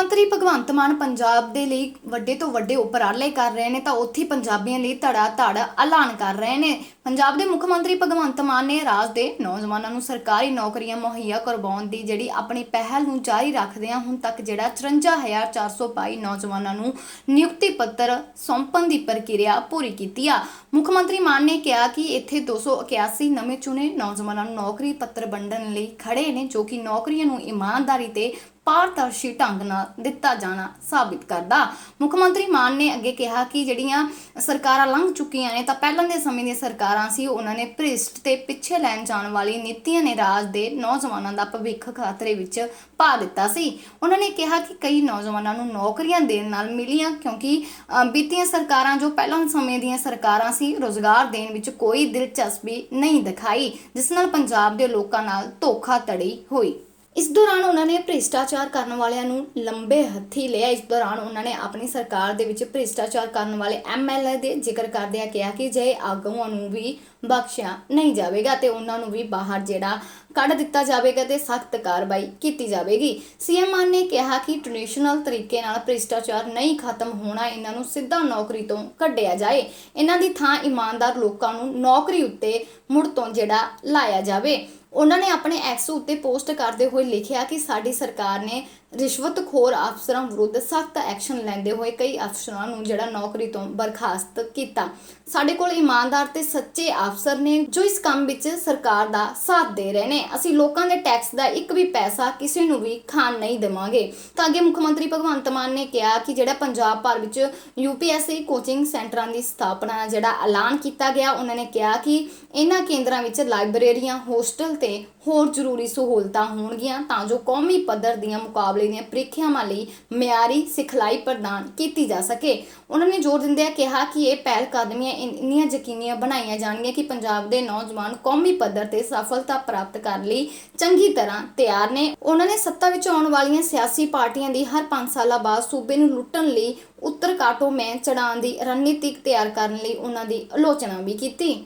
ਮੰਤਰੀ ਭਗਵੰਤ ਮਾਨ ਪੰਜਾਬ ਦੇ ਲਈ ਵੱਡੇ ਤੋਂ ਵੱਡੇ ਉਪਰਾਲੇ ਕਰ ਰਹੇ ਨੇ ਤਾਂ ਉੱਥੇ ਪੰਜਾਬੀਆਂ ਲਈ ਧੜਾ ਧੜ ਐਲਾਨ ਕਰ ਰਹੇ ਨੇ। ਪੰਜਾਬ ਦੇ ਮੁੱਖ ਮੰਤਰੀ ਭਗਵੰਤ ਮਾਨ ਨੇ ਰਾਜ ਦੇ ਨੌਜਵਾਨਾਂ ਨੂੰ ਸਰਕਾਰੀ ਨੌਕਰੀਆਂ ਮੁਹੱਈਆ ਕਰਵਾਉਣ ਦੀ ਜਿਹੜੀ ਆਪਣੀ ਪਹਿਲ ਨੂੰ ਜਾਰੀ ਰੱਖਦਿਆਂ ਹੁਣ ਤੱਕ ਜਿਹੜਾ 54422 ਨੌਜਵਾਨਾਂ ਨੂੰ ਨਿਯੁਕਤੀ ਪੱਤਰ ਸੌਂਪਣ ਦੀ ਪ੍ਰਕਿਰਿਆ ਪੂਰੀ ਕੀਤੀ ਆ। ਮੁੱਖ ਮੰਤਰੀ ਮਾਨ ਨੇ ਕਿਹਾ ਕਿ ਇੱਥੇ 281 ਨਵੇਂ ਚੁਣੇ ਨੌਜਵਾਨਾਂ ਨੂੰ ਨੌਕਰੀ ਪੱਤਰ ਵੰਡਣ ਲਈ ਖੜੇ ਨੇ ਜੋ ਕਿ ਨੌਕਰੀਆਂ ਨੂੰ ਇਮਾਨਦਾਰੀ ਤੇ ਪਾਰਦਰਸ਼ੀ ਢੰਗ ਨਾਲ ਦਿੱਤਾ ਜਾਣਾ ਸਾਬਿਤ ਕਰਦਾ। ਮੁੱਖ ਮੰਤਰੀ ਮਾਨ ਨੇ ਅੱਗੇ ਕਿਹਾ ਕਿ ਜਿਹੜੀਆਂ ਸਰਕਾਰਾਂ ਲੰਘ ਚੁੱਕੀਆਂ ਨੇ ਤਾਂ ਪਹਿਲਾਂ ਦੇ ਸਮੇਂ ਦੀਆਂ ਸਰਕਾਰਾਂ ਸੀ, ਉਹਨਾਂ ਨੇ ਭ੍ਰਿਸ਼ਟ ਤੇ ਪਿੱਛੇ ਲੈਣ ਜਾਣ ਵਾਲੀ ਨੀਤੀਆਂ ਨੇ ਰਾਜ ਦੇ ਨੌਜਵਾਨਾਂ ਦਾ ਭਵਿੱਖ ਖਤਰੇ ਵਿੱਚ ਪਾ ਦਿੱਤਾ ਸੀ। ਉਹਨਾਂ ਨੇ ਕਿਹਾ ਕਿ ਕਈ ਨੌਜਵਾਨਾਂ ਨੂੰ ਨੌਕਰੀਆਂ ਦੇਣ ਨਾਲ ਮਿਲੀਆਂ ਕਿਉਂਕਿ ਬੀਤੀਆਂ ਸਰਕਾਰਾਂ ਜੋ ਪਹਿਲਾਂ ਸਮੇਂ ਦੀਆਂ ਸਰਕਾਰਾਂ ਸੀ, ਰੋਜ਼ਗਾਰ ਦੇਣ ਵਿੱਚ ਕੋਈ ਦਿਲਚਸਪੀ ਨਹੀਂ ਦਿਖਾਈ, ਜਿਸ ਨਾਲ ਪੰਜਾਬ ਦੇ ਲੋਕਾਂ ਨਾਲ ਧੋਖਾ ਧੜੀ ਹੋਈ। ਇਸ ਦੌਰਾਨ ਉਹਨਾਂ ਨੇ ਭ੍ਰਿਸ਼ਟਾਚਾਰ ਕਰਨ ਵਾਲਿਆਂ ਨੂੰ ਲੰਬੇ ਹੱਥੀ ਲਿਆ। ਇਸ ਦੌਰਾਨ ਉਹਨਾਂ ਨੇ ਆਪਣੀ ਸਰਕਾਰ ਦੇ ਵਿੱਚ ਭ੍ਰਿਸ਼ਟਾਚਾਰ ਕਰਨ ਵਾਲੇ ਐਮਐਲਏ ਦੇ ਜ਼ਿਕਰ ਕਰਦਿਆਂ ਕਿਹਾ ਕਿ ਜੇ ਆਗੂਆਂ ਨੂੰ ਵੀ ਬਖਸ਼ਿਆ ਨਹੀਂ ਜਾਵੇਗਾ ਤੇ ਉਹਨਾਂ ਨੂੰ ਵੀ ਬਾਹਰ ਜਿਹੜਾ ਕੱਢ ਦਿੱਤਾ ਜਾਵੇਗਾ ਤੇ ਸਖਤ ਕਾਰਵਾਈ ਕੀਤੀ ਜਾਵੇਗੀ। ਸੀਐਮ ਮਾਨ ਨੇ ਕਿਹਾ ਕਿ ਟ੍ਰੈਡੀਸ਼ਨਲ ਤਰੀਕੇ ਨਾਲ ਭ੍ਰਿਸ਼ਟਾਚਾਰ ਨਹੀਂ ਖਤਮ ਹੋਣਾ ਇਹਨਾਂ ਨੂੰ ਸਿੱਧਾ ਨੌਕਰੀ ਤੋਂ ਕੱਢਿਆ ਜਾਏ। ਇਹਨਾਂ ਦੀ ਥਾਂ ਇਮਾਨਦਾਰ ਲੋਕਾਂ ਨੂੰ ਨੌਕਰੀ ਉੱਤੇ ਮੁੜ ਤੋਂ ਜਿਹੜਾ ਲਾਇਆ ਜਾਵੇ। ਉਹਨਾਂ ਨੇ ਆਪਣੇ ਐਕਸ ਉੱਤੇ ਪੋਸਟ ਕਰਦੇ ਹੋਏ ਲਿਖਿਆ ਕਿ ਸਾਡੀ ਸਰਕਾਰ ਨੇ ਰਿਸ਼ਵਤਖੋਰ ਅਫਸਰਾਂ ਵਿਰੁੱਧ ਸਖਤ ਐਕਸ਼ਨ ਲੈਂਦੇ ਹੋਏ ਕਈ ਅਫਸਰਾਂ ਨੂੰ ਜਿਹੜਾ ਨੌਕਰੀ ਤੋਂ ਬਰਖਾਸਤ ਕੀਤਾ। ਸਾਡੇ ਕੋਲ ਇਮਾਨਦਾਰ ਤੇ ਸੱਚੇ ਅਫਸਰ ਨੇ ਜੋ ਇਸ ਕੰਮ ਵਿੱਚ ਸਰਕਾਰ ਦਾ ਸਾਥ ਦੇ ਰਹੇ ਨੇ। ਅਸੀਂ ਲੋਕਾਂ ਦੇ ਟੈਕਸ ਦਾ ਇੱਕ ਵੀ ਪੈਸਾ ਕਿਸੇ ਨੂੰ ਵੀ ਖਾਣ ਨਹੀਂ ਦੇਵਾਂਗੇ। ਤਾਂ ਅੱਗੇ ਮੁੱਖ ਮੰਤਰੀ ਭਗਵੰਤ ਮਾਨ ਨੇ ਕਿਹਾ ਕਿ ਜਿਹੜਾ ਪੰਜਾਬ ਭਰ ਵਿੱਚ ਯੂਪੀਐਸਸੀ ਕੋਚਿੰਗ ਸੈਂਟਰਾਂ ਦੀ ਸਥਾਪਨਾ ਜਿਹੜਾ ਐਲਾਨ ਕੀਤਾ ਗਿਆ, ਉਹਨਾਂ ਨੇ ਕਿਹਾ ਕਿ ਇਹਨਾਂ ਕੇਂਦਰਾਂ ਵਿੱਚ ਲਾਇਬ੍ਰੇਰੀਆਂ, ਹੋਸਟਲ ਤੇ ਹੋਰ ਜ਼ਰੂਰੀ ਸਹੂਲਤਾਂ ਹੋਣਗੀਆਂ ਤਾਂ ਜੋ ਕੌਮੀ ਪੱਧਰ ਦੀਆਂ ਮੁਕਾਬਲੇ ਦੀਆਂ ਪ੍ਰੀਖਿਆਵਾਂ ਲਈ ਮਿਆਰੀ ਸਿਖਲਾਈ ਪ੍ਰਦਾਨ ਕੀਤੀ ਜਾ ਸਕੇ। ਉਹਨਾਂ ਨੇ ਜ਼ੋਰ ਦਿੰਦਿਆਂ ਕਿਹਾ ਕਿ ਇਹ ਪਹਿਲ ਕਦਮੀਆਂ ਇੰਨੀਆਂ ਯਕੀਨੀਆਂ ਬਣਾਈਆਂ ਜਾਣਗੀਆਂ ਕਿ ਪੰਜਾਬ ਦੇ ਨੌਜਵਾਨ ਕੌਮੀ ਪੱਧਰ ਤੇ ਸਫਲਤਾ ਪ੍ਰਾਪਤ ਕਰਨ ਲਈ ਚੰਗੀ ਤਰ੍ਹਾਂ ਤਿਆਰ ਨੇ। ਉਹਨਾਂ ਨੇ ਸੱਤਾ ਵਿੱਚ ਆਉਣ ਵਾਲੀਆਂ ਸਿਆਸੀ ਪਾਰਟੀਆਂ ਦੀ ਹਰ 5 ਸਾਲਾਂ ਬਾਅਦ ਸੂਬੇ ਨੂੰ ਲੁੱਟਣ ਲਈ ਉੱਤਰ ਕਾਟੋ ਮੈਂ ਚੜਾਉਣ ਦੀ ਰਣਨੀਤੀ ਤਿਆਰ ਕਰਨ ਲਈ ਉਹਨਾਂ ਦੀ ਆਲੋਚਨਾ ਵੀ ਕੀਤੀ।